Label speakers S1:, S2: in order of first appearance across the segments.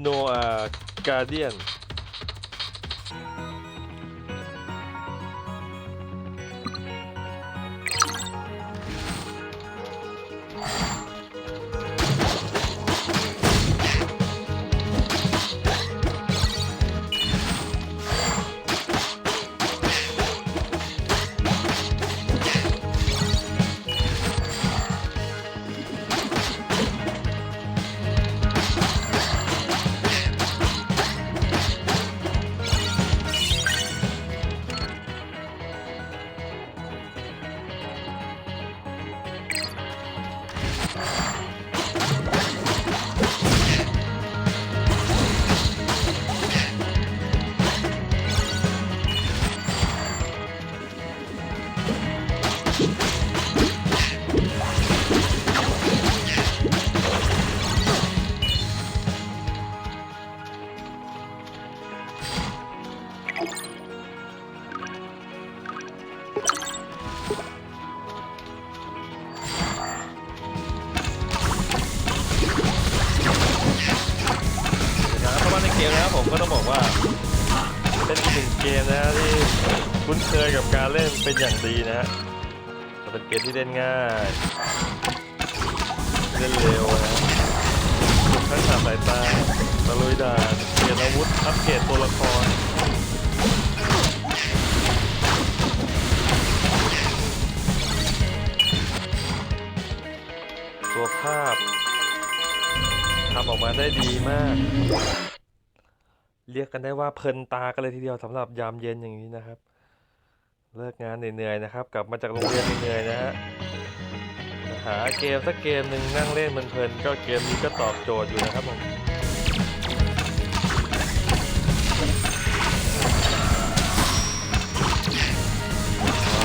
S1: โน เดียนะครับเข้ามาในเกมนะครับผมก็ต้องบอกว่า เป็นอีกหนึ่งเกมนะฮะที่คุ้นเคยกับการเล่นเป็นอย่างดีนะฮะแต่เป็นเกมที่เล่นง่ายเล่นเร็วนะฮะฝึกทักษะสายตาตะลุยด่านเปลี่ยนอาวุธอัปเกรดตัวละคร ทำออกมาได้ดีมาก เรียกกันได้ว่าเพลินตากันเลยทีเดียวสำหรับยามเย็นอย่างนี้นะครับ เลิกงานเหนื่อยๆนะครับ กลับมาจากโรงเรียนเหนื่อยๆนะฮะหาเกมสักเกมหนึ่งนั่งเล่นเพลินๆก็เกมนี้ก็ตอบโจทย์อยู่นะครับผม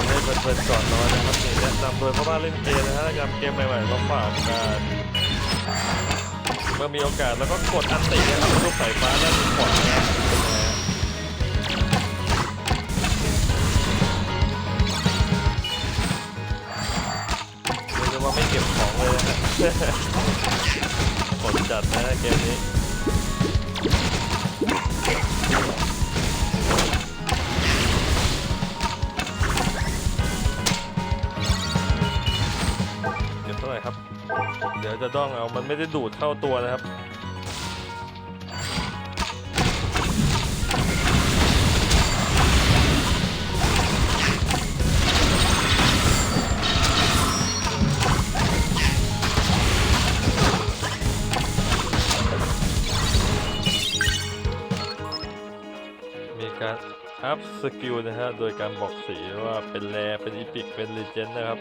S1: เล่นเพลินๆก่อนนอนนะครับนี่แนะนำโดยเพราะว่าเล่นเกมนะฮะนำเกมใหม่ๆมาฝากกัน เมื่อมีโอกาสแล้วก็กดอันตินะครับรูปสายฟ้าด้านขวานะครับเป็นไงฮะเรียกว่าไม่เก็บของเลยนะผลจัดนะเกมนี้เก็บเท่าไหร่ครับ เดี๋ยวจะต้องเอา มันไม่ได้ดูดเข้าตัวนะครับ มีการอัพสกิลนะฮะ โดยการบอกสีว่าเป็นแรเป็นอีพิก เป็นลีเจนด์นะครับ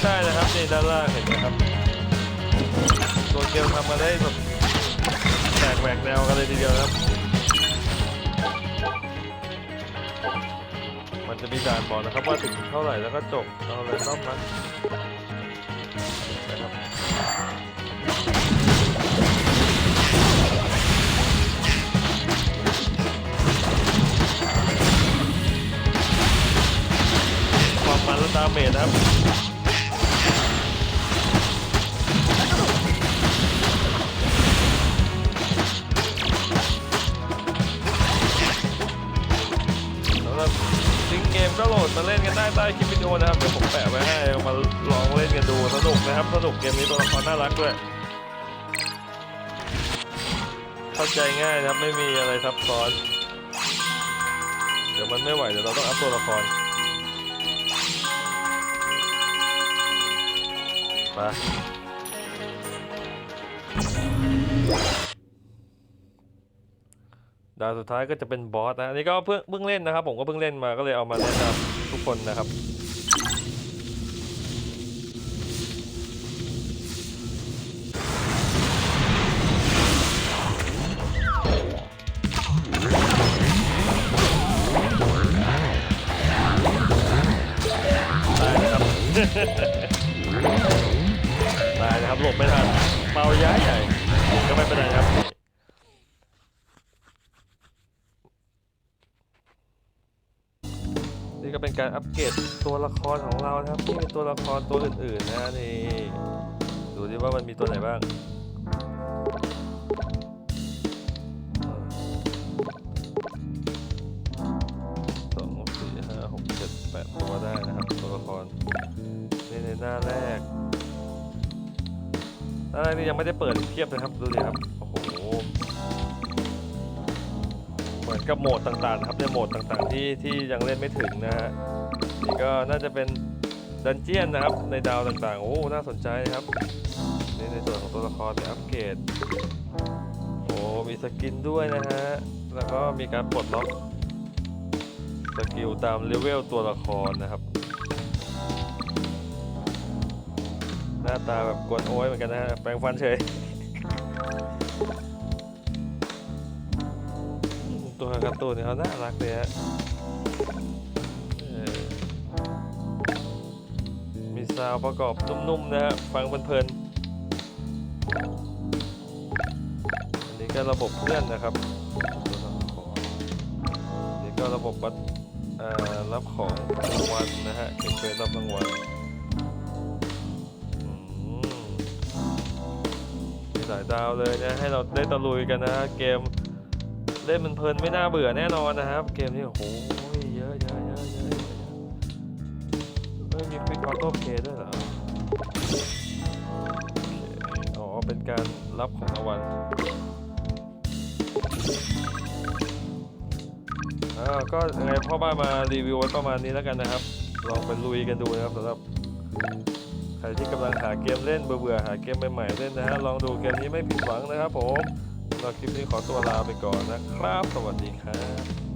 S1: เดี๋ยวอาวุธได้นะครับนี่ด้านล่างเห็นไหมครับตัวเกมทำมาได้แบบแตกแหวกแนวกันเลยทีเดียวครับ มันจะมีด่านบอกนะครับว่าถึงเท่าไหร่แล้วก็จบเอาเลยต้องนะนะครับความมันและดาเมจนะครับ ก็โหลดมาเล่นกันได้ใต้คลิปวิดีโอนะครับเดี๋ยวผมแปะไว้ให้มาลองเล่นกันดูสนุกนะครับสนุกเกมนี้ตัวละครน่ารักด้วยเข้าใจง่ายนะครับไม่มีอะไรซับซ้อน เดี๋ยวมันไม่ไหวเดี๋ยวเราต้องอัพตัวละครมา ดานสุดท้ายก็จะเป็นบอสนะอันนี้ก็เพิ่งเพิ่งเล่นนะครับ ผมก็เพิ่งเล่นมาก็เลยเอามาแนะนำทุกคนนะครับตายนะครับตายนะครับหลบไม่ทันเมาย้ายใหญ่ก็ไม่เป็นไรครับ ก็เป็นการอัปเกรดตัวละครของเรานะครับที่มีตัวละครตัวอื่นๆนะนี่ดูดิว่ามันมีตัวไหนบ้างสองสี่ห้าหกเจ็ดแปดตัวได้นะครับ ตัวละครนี่ในหน้าแรกหน้าแรกนี่ยังไม่ได้เปิดเทียบเลยครับดูดิครับ กับโหมดต่างๆครับในโหมดต่างๆที่ที่ยังเล่นไม่ถึงนะฮะนี่ก็น่าจะเป็นดันเจียนนะครับในดาวต่างๆ โอ้น่าสนใจครับนี่ในส่วนของตัวละครในอัปเกรดโอ้มีสกินด้วยนะฮะแล้วก็มีการปลดล็อกสกิลตามเลเวลตัวละครนะครับ หน้าตาแบบกวนโอ้ยเหมือนกันนะฮะแปลงฟันเฉย ตัวการ์ตูนเนี่ยเขาน่ารักเลยฮะมีซาวประกอบนุ่มๆนะฮะฟังเพลินๆอันนี้ก็ระบบเพื่อนนะครับอันนี่ก็ระบบบัตรับของรางวัลนะฮะเก็บเควสรับรางวัลมีหลายดาวเลยนะให้เราได้ตะลุยกันนะฮะเกม เล่นมันเพลินไม่น่าเบื่อแน่นอนนะครับ เกมนี้โอ้โหเยอะเยอะเยอะเยอะเยอะเฮ้ยมีควิกออโต้เพย์ด้วยเหรอโอเคอ๋อเป็นการรับของรางวัลอ่าก็ยังไงพ่อบ้านมารีวิวไว้ประมาณนี้แล้วกันนะครับ ลองไปลุยกันดูนะครับสำหรับใครที่กำลังหาเกมเล่นเบื่อๆหาเกมใหม่ๆเล่นนะฮะลองดูเกมนี้ไม่ผิดหวังนะครับผม หรับคลิปนี้ขอตัวลาไปก่อนนะครับ สวัสดีครับ